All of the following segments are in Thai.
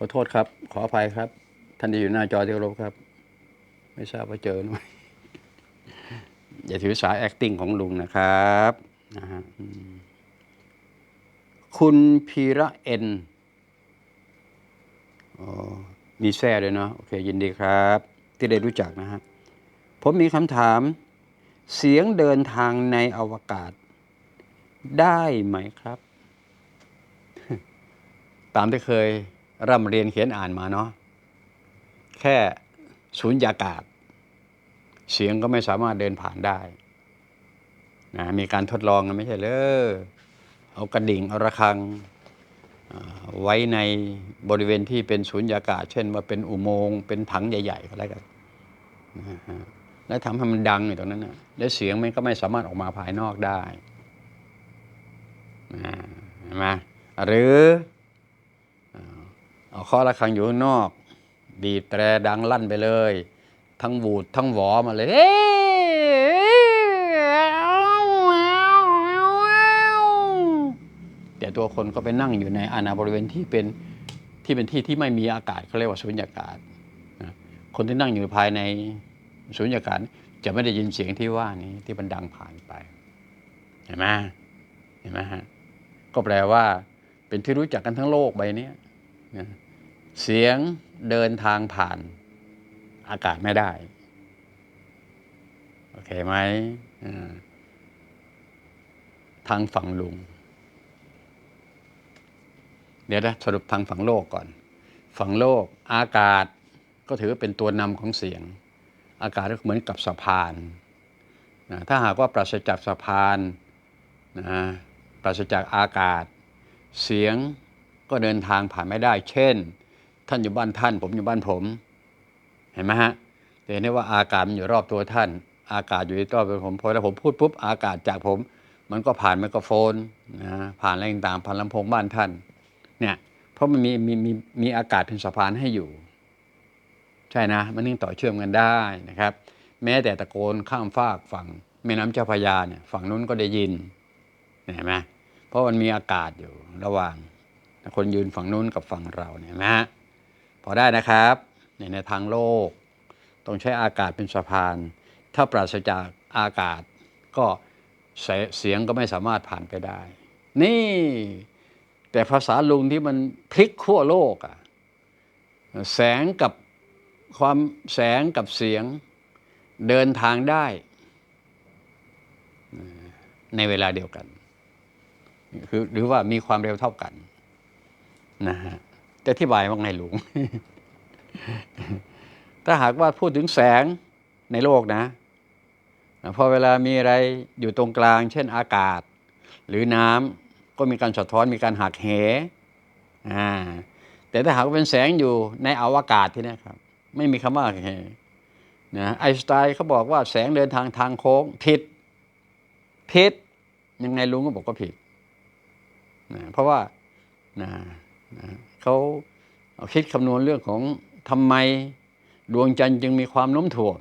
ขอโทษครับ ขออภัยครับ ท่านที่อยู่หน้าจอที่เคารพครับ ไม่ทราบว่าเจอหรือไม่อย่าถือสา acting ของลุงนะครับนะฮะคุณพีระเอ็นอ๋อมีแซ่ด้วยเนาะโอเค ยินดีครับ ที่ได้รู้จักนะฮะ ผมมีคำถาม เสียงเดินทางในอวกาศ ได้ไหมครับ ตามที่เคย ร่ำเรียนเขียนอ่านมาเนาะแค่สูญญากาศ เสียงก็ไม่สามารถเดินผ่านได้นะมีการทดลองกันไม่ใช่เลยเอากระดิ่งเอาระฆังไว้ในบริเวณที่เป็นสูญญากาศ เช่นว่าเป็นอุโมงค์เป็นถังใหญ่ๆก็แล้วกันนะฮะแล้วทำให้มันดังอยู่ตรงนั้นนะแล้วเสียงมันก็ไม่สามารถออกมาภายนอกได้นะเห็นไหมหรือ เอาเคาะระฆังอยู่ข้างนอก บีบแตรดังลั่นไปเลย ทั้งบูดทั้งหวอมาเลยแต่ตัวคนก็ไปนั่งอยู่ในอาณาบริเวณที่เป็นที่เป็นที่ที่ไม่มีอากาศเขาเรียกว่าสุญญากาศคนที่นั่งอยู่ภายในสุญญากาศจะไม่ได้ยินเสียงที่ว่านี้ที่มันดังผ่านไป เห็นไหมเห็นไหมฮะก็แปลว่าเป็นที่รู้จักกันทั้งโลกใบนี้ เสียงเดินทางผ่านอากาศไม่ได้ โอเคไหมทางฝั่งลุง เดี๋ยวนะสรุปทางฝั่งโลกก่อน ฝั่งโลกอากาศก็ถือว่าเป็นตัวนำของเสียง อากาศก็เหมือนกับสะพานนะถ้าหากว่าปราศจากสะพานนะปราศจากอากาศ เสียง ก็เดินทางผ่านไม่ได้ เช่น ท่านอยู่บ้านท่าน ผมอยู่บ้านผม เห็นไหมฮะเห็นได้ว่าอากาศมันอยู่รอบตัวท่าน อากาศอยู่รอบตัวผมพอแล้วผมพูดปุ๊บอากาศจากผม มันก็ผ่านไมโครโฟนนะผ่านอะไรต่างๆผ่านลำโพงบ้านท่าน เนี่ย เพราะมันมีมีมีมีอากาศเป็นสะพานให้อยู่ ใช่นะ มันนิ่งต่อเชื่อมกันได้นะครับ แม้แต่ตะโกนข้ามฟากฝั่งแม่น้ำเจ้าพระยาเนี่ยฝั่งนู้นก็ได้ยินเห็นไหมเพราะมันมีอากาศอยู่ระหว่าง คนยืนฝั่งนู้นกับฝั่งเราเนี่ยนะฮะพอได้นะครับในทางโลก ต้องใช้อากาศเป็นสะพาน ถ้าปราศจากอากาศก็เสเสียงก็ไม่สามารถผ่านไปได้ นี่ แต่ภาษาลุงที่มันพลิกขั้วโลกอะแสงกับความแสงกับเสียงเดินทางได้ในเวลาเดียวกัน คือหรือว่ามีความเร็วเท่ากัน นะฮะจะอธิบายว่าไงลุงถ้าหากว่าพูดถึงแสงในโลกนะพอเวลามีอะไรอยู่ตรงกลาง เช่นอากาศ หรือน้ำก็มีการสะท้อนมีการหักเหอ่าแต่ถ้าหากเป็นแสงอยู่ในอวกาศที่นี่ครับ ไม่มีคำว่าเหนะไอสไตน์เขาบอกว่าแสงเดินทางทางโค้งผิดผิดยังไงลุงก็บอกว่าผิดนะเพราะว่านะ เขาคิดคำนวณเรื่องของทำไมดวงจันทร์จึงมีความโน้มถ่วง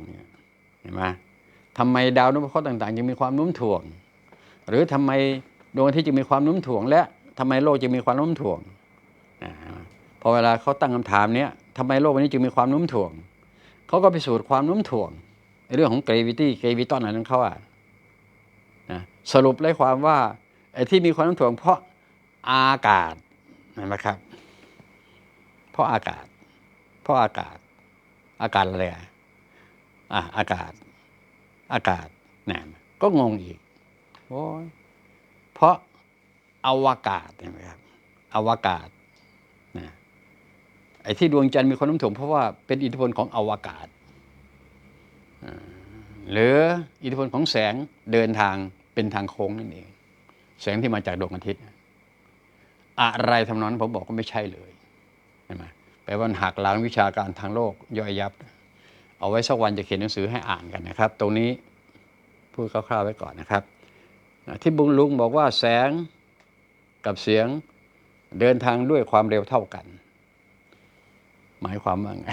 เห็นไหมทำไมดาวนพเคราะห์ต่าง ๆ จึงมีความโน้มถ่วง หรือทำไมดวงอาทิตย์จึงมีความโน้มถ่วง และทำไมโลกจึงมีความโน้มถ่วงอ่าพอเวลาเขาตั้งคำถามเนี้ยทำไมโลกวันนี้จึงมีความโน้มถ่วงเขาก็ไปสูตรความโน้มถ่วงในเรื่องของ gravity graviton อะไรนั้นเขาอะนะสรุปได้ความว่าไอ้ที่มีความโน้มถ่วงเพราะอากาศนะครับ เพราะอากาศ เพราะอากาศ อากาศอะไรอะอากาศ อากาศนะก็งงอีกโอ้ยเพราะอวกาศเห็นไหมครับอวกาศนะไอ้ที่ดวงจันทร์มีความโน้มถ่วงเพราะว่าเป็นอิทธิพลของอวกาศหรืออิทธิพลของแสงเดินทางเป็นทางโค้งนั่นเอง แสงที่มาจากดวงอาทิตย์ อะไรทำนองนั้นผมบอกก็ไม่ใช่เลย ใช่ไหมแปลว่าหักล้างวิชาการทางโลกย่อยยับ เอาไว้สักวันจะเขียนหนังสือให้อ่านกันนะครับ ตรงนี้พูดคร่าวๆไว้ก่อนนะครับ ที่บุงลุงบอกว่าแสงกับเสียงเดินทางด้วยความเร็วเท่ากัน หมายความว่าไง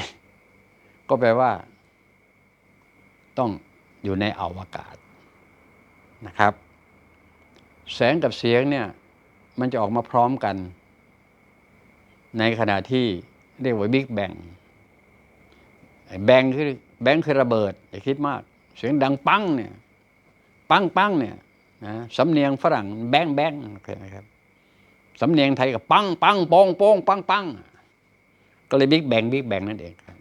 ก็แปลว่า ต้องอยู่ในอวกาศนะครับ แสงกับเสียงเนี่ย มันจะออกมาพร้อมกัน ในขณะที่เรียกว่าบิ๊กแบงแบงคือแบงคือระเบิดอย่าคิดมาก เสียงดังปังเนี่ย ปังปังเนี่ยนะสำเนียงฝรั่งแบงแบงโอเคครับสำเนียงไทยกับปังปังป้งป้งปังปังก็เลยบิ๊กแบงบิ๊กแบงนั่นเองครับ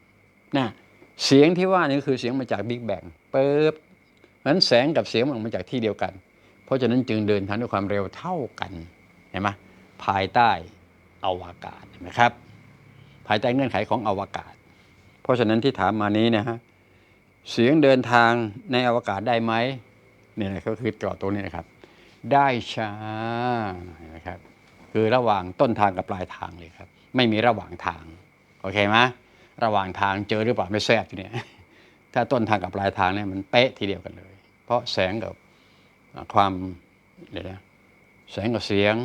นะเสียงที่ว่านี่คือเสียงมาจากบิ๊กแบงเปึ๊บนั้นแสงกับเสียงมันมาจากที่เดียวกัน เพราะฉะนั้นจึงเดินทางด้วยความเร็วเท่ากันเห็นไหมภายใต้ อวกาศเห็นไหมครับ ภายใต้เงื่อนไขของอวกาศ เพราะฉะนั้นที่ถามมานี้นะฮะเสียงเดินทางในอวกาศได้ไหมเนี่ยนะก็คือตรอตัวนี้นะครับ ได้ช้านไหมครับคือระหว่างต้นทางกับปลายทางเลยครับ ไม่มีระหว่างทางโอเคไหมระหว่างทางเจอหรือเปล่าไม่แซ่บทีเนี้ยถ้าต้นทางกับปลายทางเนี่ยมันเป๊ะทีเดียวกันเลย เพราะแสงกับความเดี๋ยวนะแสงกับเสียง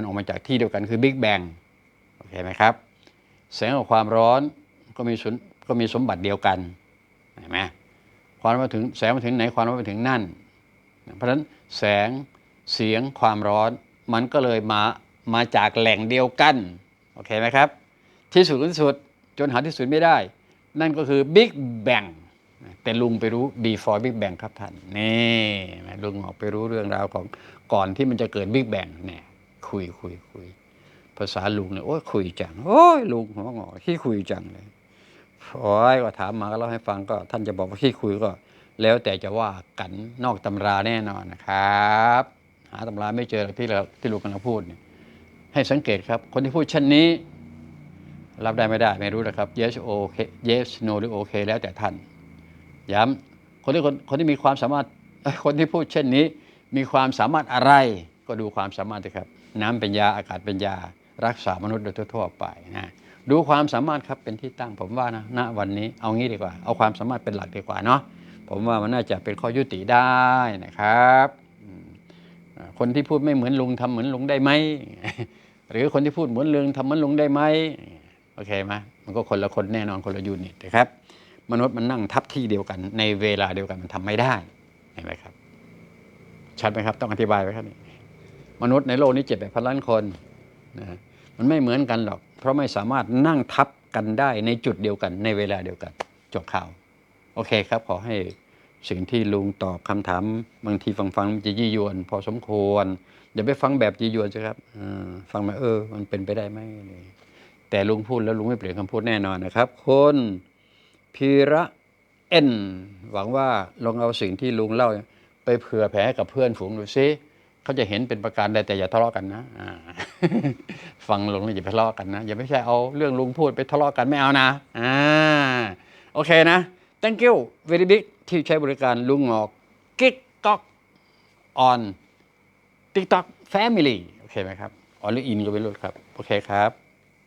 มันออกมาจากที่เดียวกันคือบิ๊กแบงโอเคไหมครับ แสงกับความร้อนก็มีสนก็มีสมบัติเดียวกันเห็นไหมความมาถึงแสงมาถึงไหนความร้อนมาถึงนั่น เพราะฉะนั้นแสงเสียงความร้อนมันก็เลยมามาจากแหล่งเดียวกันโอเคไหมครับ ที่สุดของที่สุดจนหาที่สุดไม่ได้ นั่นก็คือ Big Bang แต่ลุงไปรู้ before Big Bang ครับท่าน นี่ลุงออกไปรู้เรื่องราวของก่อนที่มันจะเกิด Big Bang เนี่ย คุยคุยคุย ภาษาลุงเนี่ยโอ้ยคุยจัง โอ้ยลุงหัวงอขี้คุยจังเลยโอ้ยก็ถามมาก็เล่าให้ฟังก็ ท่านจะบอกว่าขี้คุยก็ แล้วแต่จะว่ากันนอกตำราแน่นอนนะครับ หาตำราไม่เจอที่เราที่ลุงกำลังพูดเนี่ยให้สังเกตครับ คนที่พูดเช่นนี้ รับได้ไม่ได้ไม่รู้นะครับ yes okay yes no หรือ okay แล้วแต่ท่าน ย้ำคนที่คนคนที่มีความสามารถคนที่พูดเช่นนี้ มีความสามารถอะไรก็ดูความสามารถสิครับ น้ำเป็นยาอากาศเป็นยา รักษามนุษย์โดยทั่วไปนะดูความสามารถครับเป็นที่ตั้งผมว่านะณวันนี้เอางี้ดีกว่า เอาความสามารถเป็นหลักดีกว่าเนาะผมว่ามันน่าจะเป็นข้อยุติได้นะครับคนที่พูดไม่เหมือนลุงทำเหมือนลุงได้ไหมหรือคนที่พูดเหมือนลุงทำเหมือนลุงได้ไหมโอเคไหมมันก็คนละคนแน่นอนคนละยูนิตนะครับ มนุษย์มันนั่งทับที่เดียวกัน ในเวลาเดียวกันมันทำไม่ได้เห็นไหมครับ ชัดไหมครับ ต้องอธิบายไว้ครับนี่ มนุษย์ในโลกนี้เจ็ดแปดพันล้านคนนะมันไม่เหมือนกันหรอก เพราะไม่สามารถนั่งทับกันได้ในจุดเดียวกันในเวลาเดียวกัน จบข่าว โอเคครับ ขอให้สิ่งที่ลุงตอบคำถาม บางทีฟังฟังๆมันจะยี่ยวน พอสมควร อย่าไปฟังแบบยี่ยวนสิครับฟังมาเออ มันเป็นไปได้ไหมแต่ลุงพูดแล้วลุงไม่เปลี่ยนคำพูดแน่นอนนะครับคนพีระเอ็นหวังว่าลองเอาสิ่งที่ลุงเล่า ไปเผื่อแผ่กับเพื่อนฝูงดูซิ เขาจะเห็นเป็นประการใดแต่อย่าทะเลาะกันนะฟังลุงแล้วอย่าไปทะเลาะกันนะอย่าไม่ใช่เอาเรื่องลุงพูดไปทะเลาะกันไม่เอานะอ่าโอเคนะ thank you very big ที่ใช้บริการลุงหงอกกิ๊กก๊อก on TikTok Family โอเคไหมครับออนหรืออินก็ไม่รู้ครับ โอเคครับ